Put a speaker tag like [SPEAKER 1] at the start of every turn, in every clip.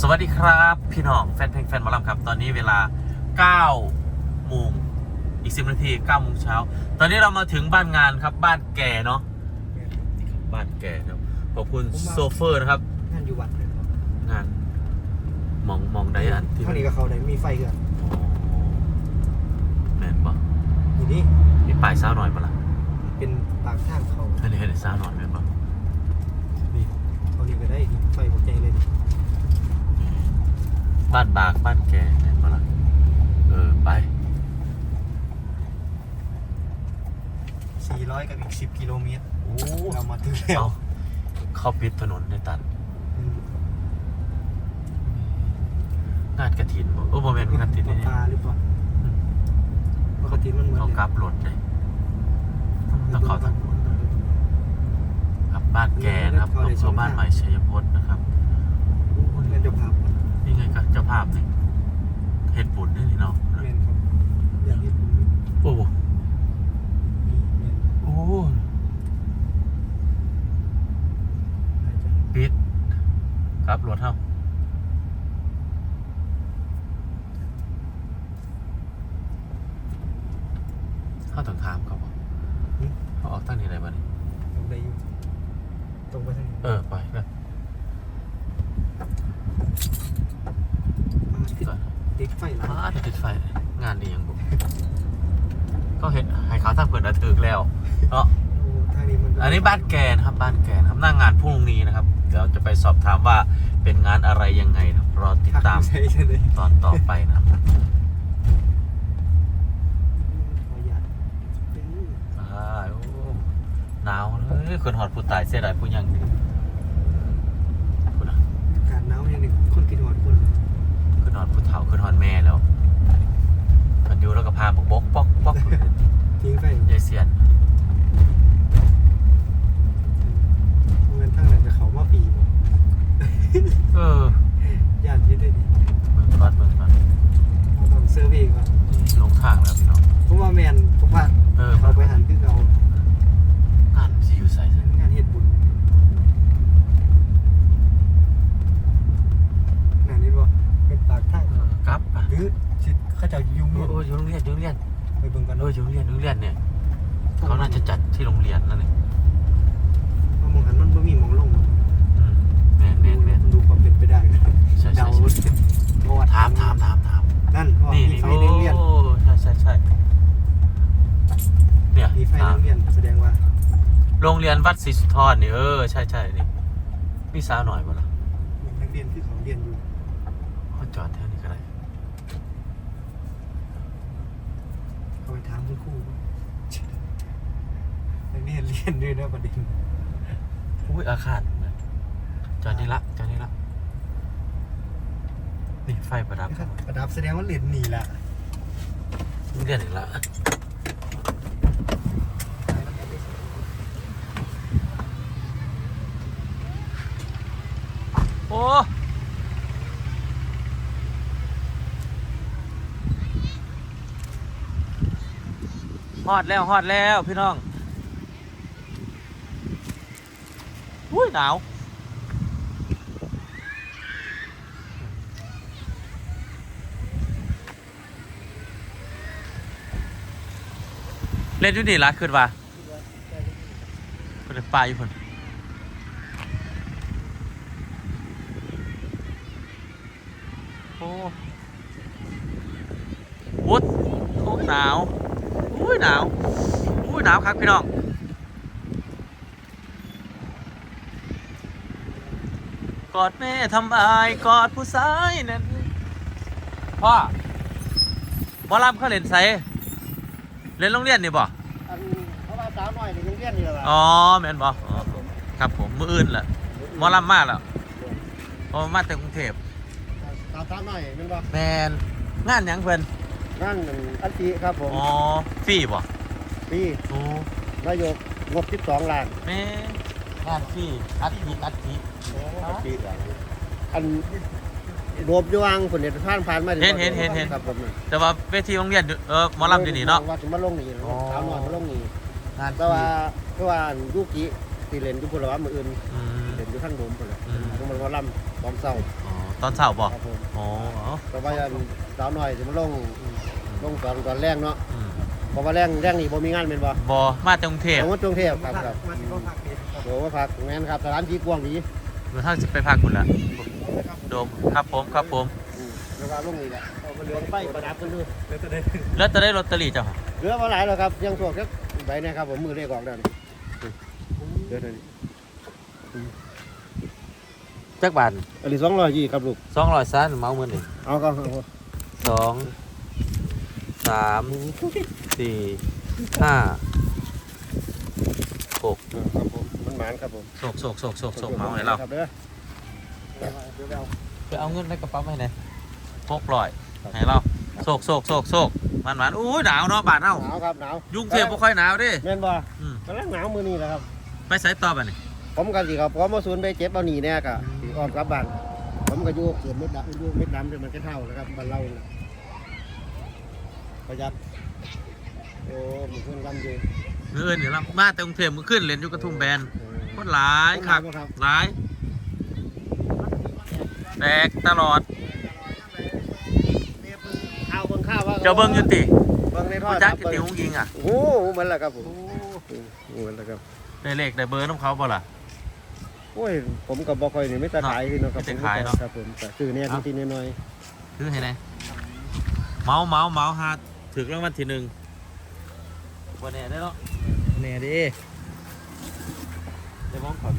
[SPEAKER 1] สวัสดีครับ พี่น้องแฟนเพลงแฟนหมอลำครับ ตอนนี้เวลา9โมงอีก 10 นาที9โมงเช้า ตอนนี้เรามาถึงบ้านงานครับ บ้านแก่เนาะนี่ครับบ้านแก่ครับขอบคุณโซเฟอร์นะครับ
[SPEAKER 2] งานอยู่วัดเลยครับ
[SPEAKER 1] งาน มองมองได้อันที่
[SPEAKER 2] เท่านี้ก็เขาได้มีไฟเกือบ
[SPEAKER 1] อ๋อแม่นบ่
[SPEAKER 2] อยู่นี่
[SPEAKER 1] มีป้ายสาวหน่อยปะล่ะ
[SPEAKER 2] เป็นปากทางเขา
[SPEAKER 1] อันนี้เห็นสาวหน่อยแม่นบ่นี่
[SPEAKER 2] เขานี่ก็ได้ดิไฟหัวใจเลยดิ
[SPEAKER 1] บ้านบากบ้านแก่แม่นปะล่ะเออไป
[SPEAKER 2] 400 กับอีก 10 กิโลเมตร
[SPEAKER 1] โอ้
[SPEAKER 2] เรามาถึงแล้ว
[SPEAKER 1] เอาเขาปิดถนนในตัน
[SPEAKER 2] อืม
[SPEAKER 1] งานกระถินบ่โอ้โมเมนต์กระถิน
[SPEAKER 2] ปลา
[SPEAKER 1] นี่
[SPEAKER 2] ปลาหรือเปล่าปกติมันเหมือน
[SPEAKER 1] เขากลับรถเลยต้องเขาทางบนครับบ้านแกนะครับอำเภอบ้านใหม่ชัยพจน์นะครับ
[SPEAKER 2] เงินเจะภาพ
[SPEAKER 1] นี่ไงก็เจ้าภาพนี่เห็ดบุญนี่นี่เนาะ
[SPEAKER 2] แมนครับอย่างที่ผม
[SPEAKER 1] โอ้โห
[SPEAKER 2] มีแมน
[SPEAKER 1] โอ้
[SPEAKER 2] น่าจะ
[SPEAKER 1] ปิดครับรถเท่าเข้าต้องถามเขาบอก
[SPEAKER 2] หึ
[SPEAKER 1] เขาออกตั้งนี้อะไรบ้างนี่
[SPEAKER 2] ตรงได้อยู่ตรงไปทางนี้
[SPEAKER 1] เออ ไปนะ
[SPEAKER 2] มาติด
[SPEAKER 1] ก่อน
[SPEAKER 2] ติดไฟหลัง
[SPEAKER 1] อ้าติดไฟงานดียังบุก็เห็นให้เขาทำเปิดระถึกแล้วเนาะ
[SPEAKER 2] โอ้ทางนี้มัน
[SPEAKER 1] อันนี้บ้านแกนะครับบ้านแกนะครับหน้างานพรุ่งนี้นะครับเดี๋ยวจะไปสอบถามว่าเป็นงานอะไรยังไงนะครับรอติดตาม
[SPEAKER 2] ใช่ใช่เลย
[SPEAKER 1] ตอนต่อไปนะครับ
[SPEAKER 2] ขออนุญาตเป็น
[SPEAKER 1] อ่าโอ้หนาวเลยคนหอดผู้ตายเสียดายผู้ยังนี่คุณนะ
[SPEAKER 2] การหนาวอย่างหนึ่งคนกินหอดคน
[SPEAKER 1] คนหอดผู้เฒ่าคนหอดแม่แล้วมันอยู่แล้วก็พา บอกบกปอกปอก
[SPEAKER 2] ทิ้งไฟ
[SPEAKER 1] ยายเสียน
[SPEAKER 2] เงินทั้งนั้นจะเขามาปีบ่
[SPEAKER 1] เออ
[SPEAKER 2] ญาติยึดได้ดิ
[SPEAKER 1] เบิ่งก่อนเบิ่งก่อน
[SPEAKER 2] เราต้องเซอร์เวย์ก่อน
[SPEAKER 1] ลงข้างแล้วพี่น้อง
[SPEAKER 2] ผมว่าแมนผมว่า
[SPEAKER 1] เออ
[SPEAKER 2] เขาไปหันคือเรา
[SPEAKER 1] งานสิอยู่ใส่
[SPEAKER 2] งานเฮ็ดบุญงานนี้บ่เป็นปากทาง
[SPEAKER 1] เออกลับอะ
[SPEAKER 2] หรือสิเขาจะยุ่ง
[SPEAKER 1] โอ้
[SPEAKER 2] เงิน
[SPEAKER 1] โอ้อยู่โรงเรียนอยู่โรงเรียน
[SPEAKER 2] ไปเบิ่งกัน
[SPEAKER 1] เอออยู่โรงเรียนอยู่โรงเรียนเนี่ยเขาน่าจะจัดที่โรงเรียนนั่นเอง
[SPEAKER 2] ว่ามองหันมันบ่มีหมองลง
[SPEAKER 1] อืมแม่นแม่นแม่น
[SPEAKER 2] ดูความเป็นไปได้
[SPEAKER 1] ใช่ใช่
[SPEAKER 2] เดา
[SPEAKER 1] ใช่
[SPEAKER 2] เพราะว่า
[SPEAKER 1] ถามถามถามถาม
[SPEAKER 2] นั่นเพราะว่า
[SPEAKER 1] นี่
[SPEAKER 2] มี
[SPEAKER 1] นี่
[SPEAKER 2] ไฟ
[SPEAKER 1] โอ้
[SPEAKER 2] ในโรงเรียน
[SPEAKER 1] ใช่ใช่ใช่เนี่ย
[SPEAKER 2] มีไฟใน
[SPEAKER 1] ถาม
[SPEAKER 2] โรงเรียนแสดงว่า
[SPEAKER 1] โรงเรียนวัดศรีสุนทรนี่เออใช่ใช่นี่มีสาวหน่อยบ่ล่ะ
[SPEAKER 2] นักเรียนที่เขาเรียนอยู่
[SPEAKER 1] เขาจอดแถวนี้ก็ได้
[SPEAKER 2] เขาไปถามคุณครูว่านัก เรียนเรียนด้วยนะประเด็น
[SPEAKER 1] อุ้ยอาคารจอดนี่ละจอดนี่ละนี่ไฟประดับ
[SPEAKER 2] นะครับประดับแสดงว่าเรียนหนีละ
[SPEAKER 1] โรงเรียนอีกละโอ้ฮอดแล้วฮอดแล้วพี่น้อง อุ้ยหนาวเล่นอยู่นี่ละขึ้นว่าคนปลาอยู่คนโอ้วุดโอ้หนาวอุ้ยหนาวอุ้ยหนาวครับพี่น้อง กอดแม่ทำอายกอดผู้ชายนั่นพ่อหมอลำเขาเล่นไสเล่นโรงเรียนนี่บ่
[SPEAKER 2] อันเพราะว่าสาวหน่อยในโรงเรียนนี่แหละ
[SPEAKER 1] อ๋อแม่นบ่อ๋อครับผมมืออื่นแหละหมอลำมาแล้วเพอมาจากกรุงเทพ
[SPEAKER 2] สาวสาวหน่อยเป็นว่า
[SPEAKER 1] แมนงานหยังเพิ่น
[SPEAKER 2] นั่นอันตีครับผม
[SPEAKER 1] อ๋อฟรีบ่
[SPEAKER 2] ปี
[SPEAKER 1] โอ้
[SPEAKER 2] นายกงบ12ล้าน
[SPEAKER 1] แม่ งานฟรีอัดทีอัดที
[SPEAKER 2] ปีอันรวมยวงคนเด็ดผ่านผ่านมาครับผม
[SPEAKER 1] แต่ว่าเวทีโรงเรียนอยู่เออหมอลำอยู่นี่เนาะ
[SPEAKER 2] ว่าจะมาลงนี่
[SPEAKER 1] อ๋อ
[SPEAKER 2] สาวหน่อยมาลงนี่
[SPEAKER 1] งานฟ
[SPEAKER 2] แต่
[SPEAKER 1] รี
[SPEAKER 2] ว่าเพราะว่ายุกิที่เล่นอยู่พลวัตมืออื่น
[SPEAKER 1] อืม
[SPEAKER 2] เล่นอยู่ข้างโดมพุ่นแหละ
[SPEAKER 1] อืม
[SPEAKER 2] ต้องมาล่ำตอนเศร้า
[SPEAKER 1] อ๋อตตอนเช้าบ่
[SPEAKER 3] ครับผม
[SPEAKER 1] อ๋อ
[SPEAKER 3] เพราะว่าอันสาวน้อยสิมาลงลงตอนตอนแรกเนาะ
[SPEAKER 1] อืม
[SPEAKER 3] เพราะว่าแรกแรกนี่บ่มีงานเป็นบ่
[SPEAKER 1] บ่มาจากกรุงเทพ
[SPEAKER 3] ผมว่ากรุงเทพครับครับ
[SPEAKER 2] มาที่ห้องพักนี่
[SPEAKER 3] โหว่าพักแม่นครับสถานที่กว้างดี
[SPEAKER 1] เดี๋ยวท่านจะไปพักคุณละโดมครับผมครับผม
[SPEAKER 3] อืมแล้วก็ลงนี่แหละเอาไปเรือไฟประดับกันด้วย
[SPEAKER 2] แล้วจะได้
[SPEAKER 1] แล้วจะได้ลอตเตอรี่เจ้าค่ะ
[SPEAKER 3] เรือมาหลายแล้วครับยังช่วงสักใบเนะครับผมมือเลขออกแล้วนี่เดี๋ยวนี้
[SPEAKER 1] จักบาท
[SPEAKER 3] อันนี้สองร้อยยี่ครับลูก
[SPEAKER 1] สองร้อยซันเมาเงินหนึ่ง
[SPEAKER 3] เอาก็เอา
[SPEAKER 1] สองสามสี่ห้าหก
[SPEAKER 3] ครับผม มันหมานครับผม
[SPEAKER 1] โศกโศกโศกโศกโศกเมาให้เรา
[SPEAKER 3] ครับเด้อเดี๋ยวเอา
[SPEAKER 1] ไปเอาเงินในกระเป๋าไปไหนหกร้อยให้เราโศกโศกโศกโศกมันมันอู้ยหนาวเนาะบาทเนา
[SPEAKER 3] หนาวครับหนาว
[SPEAKER 1] ยุ่งเทียบบ่ค่อยหนาวเดิ
[SPEAKER 3] แม่นบ่
[SPEAKER 1] อืม
[SPEAKER 3] กำลังหนาวมื้อนี้แหละครับ
[SPEAKER 1] ไปสายต่อไปนี่
[SPEAKER 3] ผมกันสิครับผมมาศูนย์ไปเจ็บเอาหนีเนี่ยกะสิออกกลับบ้านผมก็อยู่เขียนเม็ดดำอยู่เม็ดดำจนมันจะเท่าแล้วครับบ้านเราน่ะประหยัดโอ้มีเพื่อนกันอยู่
[SPEAKER 1] เงินเดี๋ยวเรามาแต่กรุงเทพมือขึ้นเรียนอยู่กระทุ่มแบน
[SPEAKER 3] เออ
[SPEAKER 1] คนหลายคัก
[SPEAKER 3] ครับ
[SPEAKER 1] หลายแตกตลอด
[SPEAKER 3] ข้าวเบิ่งข้าวว่า
[SPEAKER 1] เจ้าเบิ้งอยุติ
[SPEAKER 3] เบิ่งในท่อ
[SPEAKER 1] ผู้จักกิติหงยิงอะ
[SPEAKER 3] โอ้โหเหมือนแล้วครับผมเหมือนแล้วครับ
[SPEAKER 1] ได้เลขได้เบอร์น้องเขาบ่ล่ะ
[SPEAKER 3] โอ้ยผมกับบ่ค่อยนี่ไม่ตะขายที่เนาะครับ
[SPEAKER 1] ไม่ตะขายเนาะ
[SPEAKER 3] ครับผมแต่ซื้อเนี่ยทีๆน้อย
[SPEAKER 1] คือให้ไหนเมาเมาเมาฮาถึงรางวัลที่หนึ่งวันนี้ได้เนาะ
[SPEAKER 2] แน่ดิ
[SPEAKER 1] ได้มองก่อน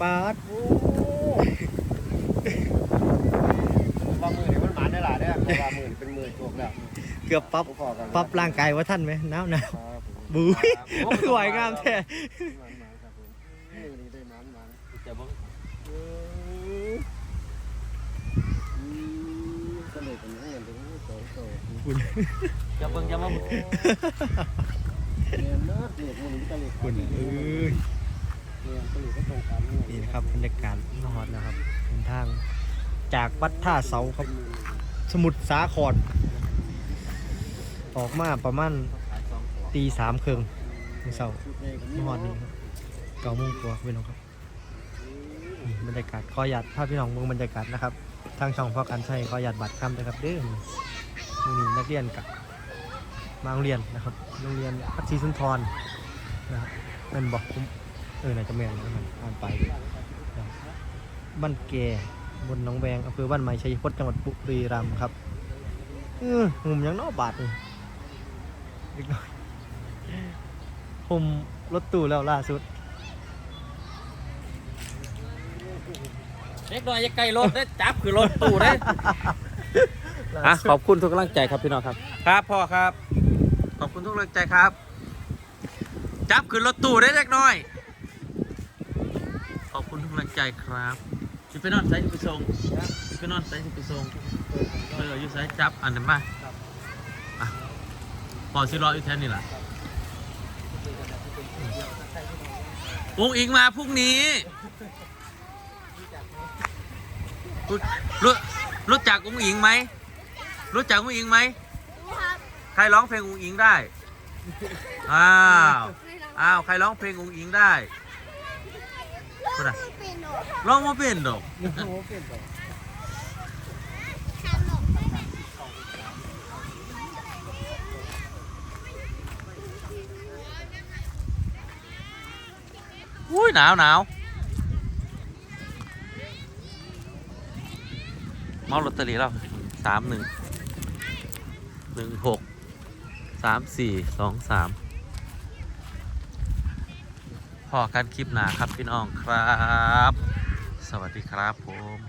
[SPEAKER 2] ปาด
[SPEAKER 3] ๆโอ้บางมือนี่มันหมานได้หลายเด้อเพราะว่ามือนี่เป็นมือโชคแล้ว
[SPEAKER 2] เกือบปรับ
[SPEAKER 3] พอๆกัน
[SPEAKER 2] ปรับร่างกายว่าท่านไหมหนาวหนาว
[SPEAKER 3] ครับผม
[SPEAKER 2] บุ้ยสวยงามแท้
[SPEAKER 3] หมานๆครับผมมือนี่ได้หมานๆ
[SPEAKER 1] จะเบิ้ง
[SPEAKER 3] อืมอืมก็เลยเป็นให้อันเป็นสองโต
[SPEAKER 2] คุณ
[SPEAKER 1] จะเบิ้งจะมา
[SPEAKER 3] เคุ
[SPEAKER 2] ณเอ้ย
[SPEAKER 3] นี่นะ
[SPEAKER 2] ครับบรรยากาศนอดนะครับเดินทางจากวัดท่าเสาครับ สมุทรสาครออกมาประมาณตีสามครึ่งเสาร์นอดนี่ครับเก้าโมงกว่าพี่น้องครับนี่บรรยากาศขอหยัดภาพพี่น้องเมืองบรรยากาศนะครับ ทางช่องพ่อการใช้ขอหยัดบัตรคำนะครับเด้อมือนี้นักเรียนกับ มาโรงเรียนนะครับ โรงเรียนพัชรีสุนทรนะครับนั่นบอกผมเออน่าจะแม่นนะครับอ่านไปนะครับบ้านแก่บนหนองแวงอำเภอบ้านไม้ชัยพจน์จังหวัดบุรีรัมย์ครับเออหุ่มยังนอกบาทนี่เล็กน้อยผมรถตู้แล้วล่าสุด
[SPEAKER 1] เล็กน้อยอย่าใกล้รถได้จับคือรถตู้ได้ อะขอบคุณทุกกำลังใจครับพี่น้องครับ ครับพ่อครับ ขอบคุณทุกกำลังใจครับ จับคือรถตู้ได้เล็กน้อย ขอบคุณทุกกำลังใจครับจะไปนอนไซส์จะไปส่งจะไปนอนไซส์จะไปส่งเอออยู่ไซส์จับอันนั้นมาอะพอสิรออยู่แค่นี้ล่ะอุ้งอิงมาพรุ่งนี้รู้รู้จักอุ้งอิงไหมรู้จักอุ้งอิงไหม ครร้องเพลงอุ้งอิงได้ อ้าว อ้าว ใครร้องเพลงอุ้งอิงได้คนน่ะร้องมาเป็นดอกอุ้ยหนาวหนาวเมาลอตเตอรี่แล้วสามหนึ่งหนึ่งหก สามสี่สองสามพอกันคลิปหนาครับพี่น้องครับ สวัสดีครับผม